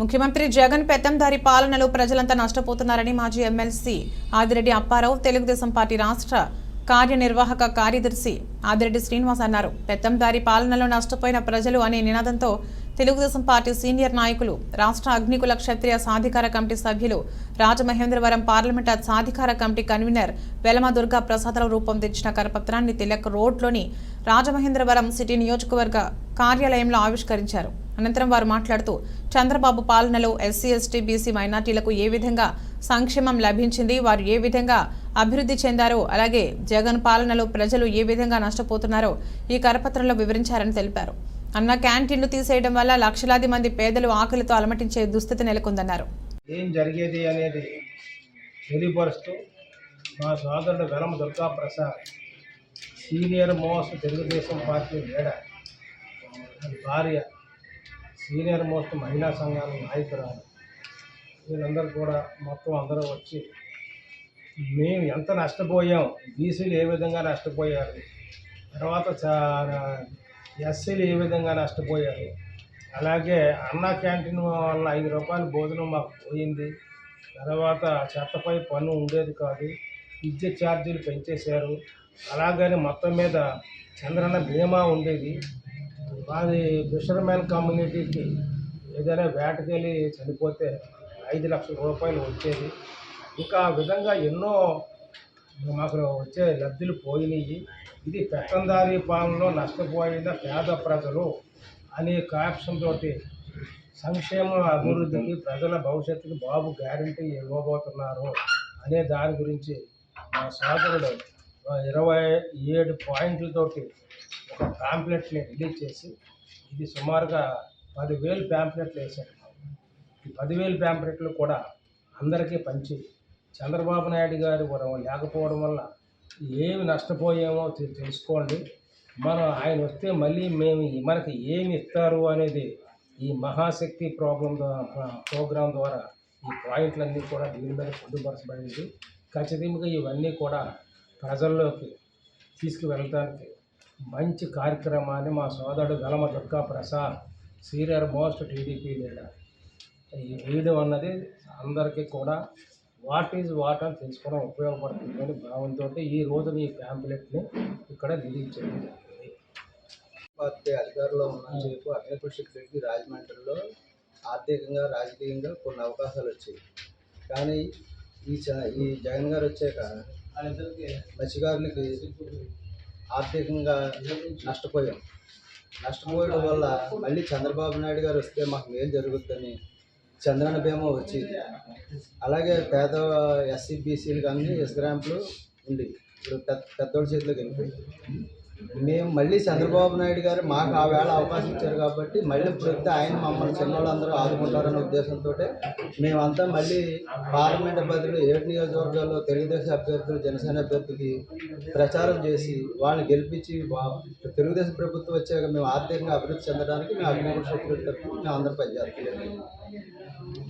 ముఖ్యమంత్రి జగన్ పెత్తందారి పాలనలో ప్రజలంతా నష్టపోతున్నారని మాజీ ఎమ్మెల్సీ ఆదిరెడ్డి అప్పారావు తెలుగుదేశం పార్టీ రాష్ట్ర కార్యనిర్వాహక కార్యదర్శి ఆదిరెడ్డి శ్రీనివాస్ అన్నారు. పెత్తందారి పాలనలో నష్టపోయిన ప్రజలు అనే నినాదంతో తెలుగుదేశం పార్టీ సీనియర్ నాయకులు రాష్ట్ర అగ్నికుల క్షత్రియ సాధికార కమిటీ సభ్యులు రాజమహేంద్రవరం పార్లమెంట్ సాధికార కమిటీ కన్వీనర్ వెలమ దుర్గా ప్రసాదరావు రూపొందించిన కరపత్రాన్ని తిలక్ రోడ్లోని రాజమహేంద్రవరం సిటీ నియోజకవర్గ కార్యాలయంలో ఆవిష్కరించారు. అనంతరం వారు మాట్లాడుతూ చంద్రబాబు పాలనలో ఎస్సీ ఎస్టీ బీసీ మైనార్టీలకు ఏ విధంగా సంక్షేమం లభించింది వారు ఏ విధంగా అభివృద్ధి చెందారో అలాగే జగన్ పాలనలో ప్రజలు ఏ విధంగా నష్టపోతున్నారో ఈ కరపత్రంలో వివరించారని తెలిపారు. అన్న క్యాంటీన్లు తీసేయడం వల్ల లక్షలాది మంది పేదలు ఆకలితో అలమటించే దుస్థితి నెలకొందన్నారు. ఏం జరిగేది అనేది తెలియపరుస్తూ మా సోదరుడు Velama Durgaprasad senior most Telugu Desam party leader భార్య సీనియర్ మోస్ట్ మహిళా సంఘాల నాయకురాలు. వీళ్ళందరూ కూడా మొత్తం అందరూ వచ్చి మేము ఎంత నష్టపోయాం? బీసీలు ఏ విధంగా నష్టపోయారు? తర్వాత ఎస్సీలు ఏ విధంగా నష్టపోయారు? అలాగే అన్నా క్యాంటీన్ వల్ల ఐదు రూపాయల భోజనం మాకు పోయింది. తర్వాత చెత్తపై పన్ను ఉండేది కాదు. విద్యుత్ ఛార్జీలు పెంచేశారు. అలాగని మొత్తం మీద చంద్రన్న బీమా ఉండేది. మాది ఫిషర్మెన్ కమ్యూనిటీకి ఏదైనా వేటకెళ్ళి చనిపోతే ఐదు లక్షల రూపాయలు వచ్చేది. ఇంకా ఆ విధంగా ఎన్నో మాకు వచ్చే లబ్ధులు పోయినాయి. ఇది పెత్తందారీ పాలనలో నష్టపోయిన పేద ప్రజలు అనే కాక్షంతో సంక్షేమ అభివృద్ధికి ప్రజల భవిష్యత్తుకి బాబు గ్యారంటీ ఇవ్వబోతున్నారు అనే దాని గురించి మా సోదరుడు ఇరవై ఏడు పాయింట్లతోటి ఒక ప్యాంప్లెట్ని రిలీజ్ చేసి ఇది సుమారుగా పదివేలు ప్యాంప్లెట్లు వేశారు. ఈ పదివేలు ప్యాంప్లెట్లు కూడా అందరికీ పంచి చంద్రబాబు నాయుడు గారు వరం లేకపోవడం వల్ల ఏమి నష్టపోయామో తెలుసుకోండి. మనం ఆయన వస్తే మళ్ళీ మేము మనకి ఏమి ఇస్తారు అనేది ఈ మహాశక్తి ప్రోగ్రాం ప్రోగ్రాం ద్వారా ఈ పాయింట్లన్నీ కూడా దీని మీద పొందుపరచబడింది. ఖచ్చితంగా ఇవన్నీ కూడా ప్రజల్లోకి తీసుకువెళ్ళడానికి మంచి కార్యక్రమాన్ని మా సోదరుడు గలమ Durga Prasad senior most TDP leader. ఈ వేయడం అన్నది అందరికీ కూడా వాట్ ఈజ్ వాట్ అని తెలుసుకోవడం ఉపయోగపడుతుంది అని భావంతో ఈ రోజున ఈ ప్యాంప్లెట్ని ఇక్కడ రిలీజ్ చేయడం జరిగింది. పార్టీ అధికారంలో ఉన్నంతసేపు అగ్నికుల రెడ్డి రాజమండ్రిలో ఆర్థికంగా రాజకీయంగా కొన్ని అవకాశాలు వచ్చాయి. కానీ ఈ ఈ జగన్ గారు వచ్చాక మత్స్యకారునికి ఆర్థికంగా నష్టపోయాం. నష్టపోయడం వల్ల మళ్ళీ చంద్రబాబు నాయుడు గారు వస్తే మాకు మేలు జరుగుతుందని చంద్రన బీమా వచ్చింది. అలాగే పేద ఎస్సీ బీసీలకు అన్ని ఇస్గ్రాంపులు ఉంది ఇప్పుడు పెద్ద పెద్దోళ్ళ చేతిలోకి వెళ్ళిపోయింది మేము మళ్ళీ చంద్రబాబు నాయుడు గారు మాకు ఆ వేళ అవకాశం ఇచ్చారు కాబట్టి మళ్ళీ ప్రతి ఆయన మమ్మల్ని చిన్నవాళ్ళందరూ ఆదుకుంటారనే ఉద్దేశంతో మేమంతా మళ్ళీ పార్లమెంట్ అభ్యర్థులు ఏడు నియోజకవర్గాల్లో తెలుగుదేశం అభ్యర్థులు జనసేన అభ్యర్థికి ప్రచారం చేసి వాళ్ళని గెలిపించి తెలుగుదేశం ప్రభుత్వం వచ్చాక మేము ఆర్థికంగా అభివృద్ధి చెందడానికి మేము అగ్నికుల మేము అందరం పనిచేస్తాం.